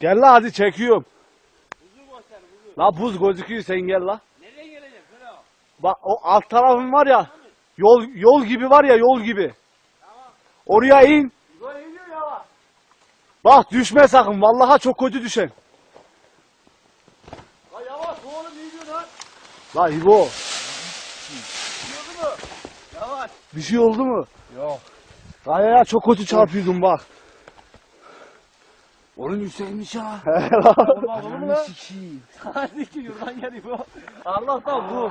Gel la hadi çekiyorum. Buzu göster buzu. La buz gözüküyor sen gel la. Nereye gelecek? Şöyle bak. Bak o alt tarafın var ya. Yol yol gibi var ya yol gibi. Oraya in. Böyle iniyor ya bak. Bak düşme sakın. Vallahi çok kötü düşen. La yavaş oğlum iyi gidiyor lan. La İbo. Yavaş. Bir şey oldu mu? Yok. Kayaya çok kötü çarpıyordum bak. Oğlum yükselmiş ha. Olur mu lan? Sikiyim. Ki yurdan geliyor. Allah'tan bu.